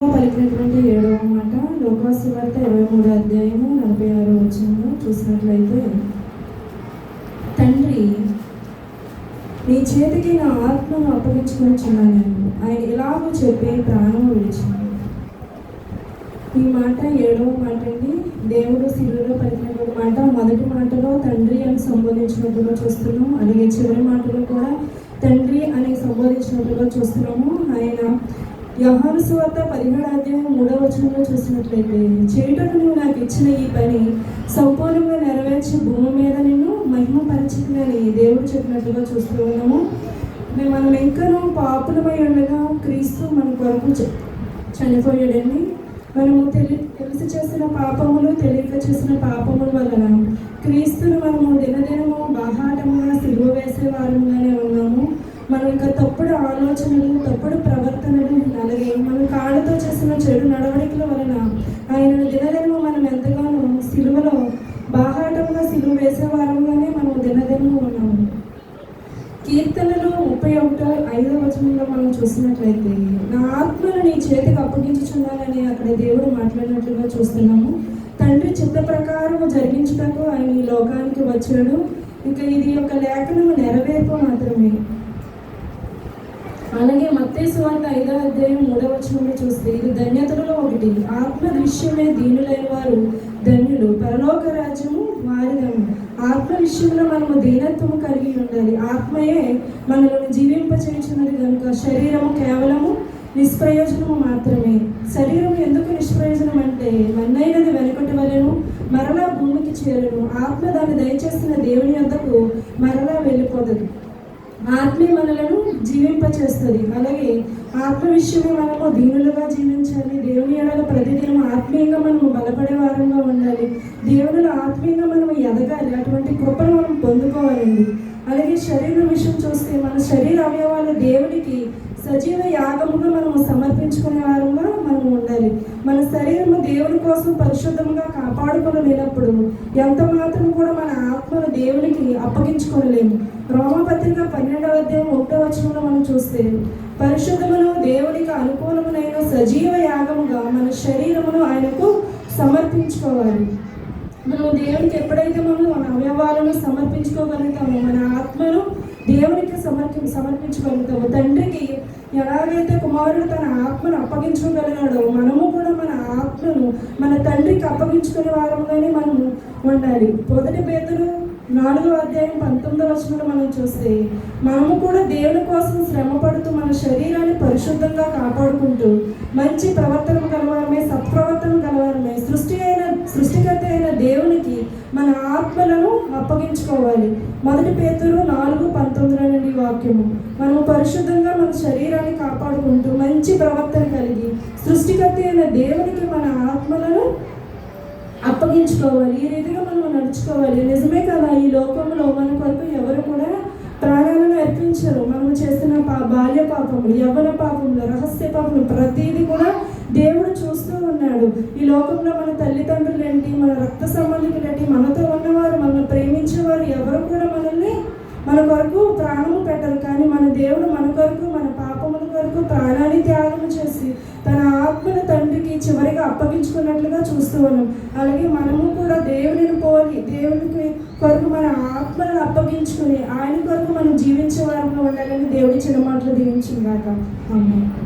పలికినటువంటి ఏడవ మాట లోకాసు వార్త ఇరవై మూడు అధ్యాయము నలభై ఆరు వచనంలో చూసినట్లయితే తండ్రి నీ చేతికి నా ఆత్మను అప్పగించుకొనిచున్నాను. నేను ఆయన ఇలాగో చెప్పి ప్రాణము విడిచింది ఈ మాట ఏడవ మాట అండి. దేవుడు శిలువలో పలికినటువంటి మాట మొదటి మాటలో తండ్రి అని సంబోధించినట్టుగా చూస్తున్నాం అలాగే చివరి మాటలో కూడా తండ్రి అని సంబోధించినట్టుగా చూస్తున్నాము. ఆయన యోహాను సువార్త పదిహేడు అధ్యాయం మూడవ వచనంలో చూసినట్లయితే చేయటకు నువ్వు నాకు ఇచ్చిన ఈ పని సంపూర్ణంగా నెరవేర్చి భూమి మీద నిన్ను మహిమపరచుకుని దేవుడు చెప్పినట్లుగా చూస్తూ ఉన్నాము. మరి మనం ఇంకనూ పాపులమై ఉండగా క్రీస్తు మన కొరకు చనిపోయాడండి. మనము తెలి తెలిసి చేసిన పాపములు తెలియక చేసిన పాపముల వలన క్రీస్తును మనము దినదినము బాహాటముగా సిలువ వేసే వారంగానే ఉన్నాము. మనం ఇంకా తప్పుడు ఆలోచనలు తప్పుడు ప్రవర్తనలు అలాగే మన కాళ్ళతో చేసిన చెడు నడవడికల వలన ఆయన దినదినము మనం ఎంతగానో సిలువలో బాహాటంగా సిలువ వేసే వారంగానే మనం దినదినము ఉన్నాము. కీర్తనలు ముప్పై ఒకటో ఐదో వచనంలో మనం చూసినట్లయితే నా ఆత్మను నీ చేతికి అప్పగించుచున్నానని అక్కడ దేవుడు మాట్లాడినట్లుగా చూస్తున్నాము. తండ్రి చిత్త ప్రకారం జరిగించుటకు ఆయన ఈ లోకానికి వచ్చాడు. ఇంకా ఇది యొక్క లేఖనము నెరవేర్పు మాత్రమే. అలాగే మత్తేసు వార్త ఐదో అధ్యాయం మూడవ వచనంలో చూస్తే ఇది ధన్యతలలో ఒకటి. ఆత్మ దృశ్యమే దీనులైన వారు ధన్యులు. పరలోక రాజ్యము వారిదము. ఆత్మ విషయంలో మనము దీనత్వము కలిగి ఉండాలి. ఆత్మయే మనలను జీవింపచేయుచున్నది కనుక శరీరము కేవలము నిష్ప్రయోజనము మాత్రమే. శరీరం ఎందుకు నిష్ప్రయోజనం అంటే మన్నైనది వెనుకటి వలెను మరలా భూమికి చేరను. ఆత్మ దాన్ని దయచేసిన దేవుని యొద్దకు మరలా వెళ్ళిపోదదు. ఆత్మే మనలను జీవింపచేస్తుంది. అలాగే ఆత్మ విషయమే మనము దీనులుగా జీవించాలి. దేవుని ఎడల ప్రతిదినం ఆత్మీయంగా మనము బలపడే వారంగా ఉండాలి. దేవునిలో ఆత్మీయంగా మనము ఎదగాలి. అటువంటి కృపను మనం పొందుకోవాలండి. అలాగే శరీరం విషయం చూస్తే మన శరీర అవయవాలు దేవునికి సజీవ యాగముగా మనము సమర్పించుకునే వారంగా మనము ఉండాలి. మన శరీరము దేవుని కోసం పరిశుద్ధంగా కాపాడుకోలేనప్పుడు ఎంత మాత్రం కూడా మన ఆత్మను దేవునికి అప్పగించుకోలేము. రోమపత్రిక పన్నెండవ అధ్యాయం ఒకటో వచనంలో మనం చూస్తే పరిశుద్ధమును దేవునికి అనుకూలమునైన సజీవ యాగముగా మన శరీరమును ఆయనకు సమర్పించుకోవాలి. మనం దేవునికి ఎప్పుడైతే మనం మన అవయవాలను సమర్పించుకోగలుగుతామో మన ఆత్మను దేవునికి సమర్పి సమర్పించగలుగుతాము తండ్రికి ఎలాగైతే కుమారుడు తన ఆత్మను అప్పగించుకోగలిగాడో మనము కూడా మన ఆత్మను మన తండ్రికి అప్పగించుకునే వారంగానే మనము ఉండాలి. మొదటి పేదలు నాలుగో అధ్యాయం పంతొమ్మిదో వచనంలో మనం చూస్తే మనము కూడా దేవుని కోసం శ్రమ పడుతూ మన శరీరాన్ని పరిశుద్ధంగా కాపాడుకుంటూ మంచి ప్రవర్తన కలవారమే సత్ప్రవర్తన కలవారమే సృష్టి అయిన సృష్టికర్త అయిన దేవునికి మన ఆత్మలను అప్పగించుకోవాలి. మొదటి పేతురు నాలుగు పంతొమ్మిదిలో నుండి వాక్యము మనము పరిశుద్ధంగా మన శరీరాన్ని కాపాడుకుంటూ మంచి ప్రవర్తన కలిగి సృష్టికర్త అయిన దేవునికి మన ఆత్మ అప్పగించుకోవాలి ఈ రీతిగా మనం నడుచుకోవాలి? నిజమే కదా ఈ లోకంలో మన కొరకు ఎవరు కూడా ప్రాణాలను అర్పించరు. మనం చేస్తున్న పా బాల్య పాపములు యవ్వన పాపములు రహస్య పాపములు ప్రతిదీ కూడా దేవుడు చూస్తూ ఉన్నాడు. ఈ లోకంలో మన తల్లిదండ్రులు ఏంటి మన రక్త సంబంధికులు ఏంటి మనతో ఉన్నవారు మనల్ని ప్రేమించేవారు ఎవరు కూడా మనల్ని మన కొరకు ప్రాణం పెట్టరు కానీ మన దేవుడు మన కొరకు మన పాపముల కొరకు ప్రాణాన్ని త్యాగం చేసి తన ఆత్మను తండ్రికి చివరిగా అప్పగించుకున్నట్లుగా చూస్తూ ఉన్నాం అలాగే మనము కూడా దేవుడిని పోలి దేవునికి కొరకు మన ఆత్మను అప్పగించుకుని ఆయన కొరకు మనం జీవించే వారంలో ఉండాలని దేవుడి చిన్న మాటలు దీవించిందాక అమ్మాయి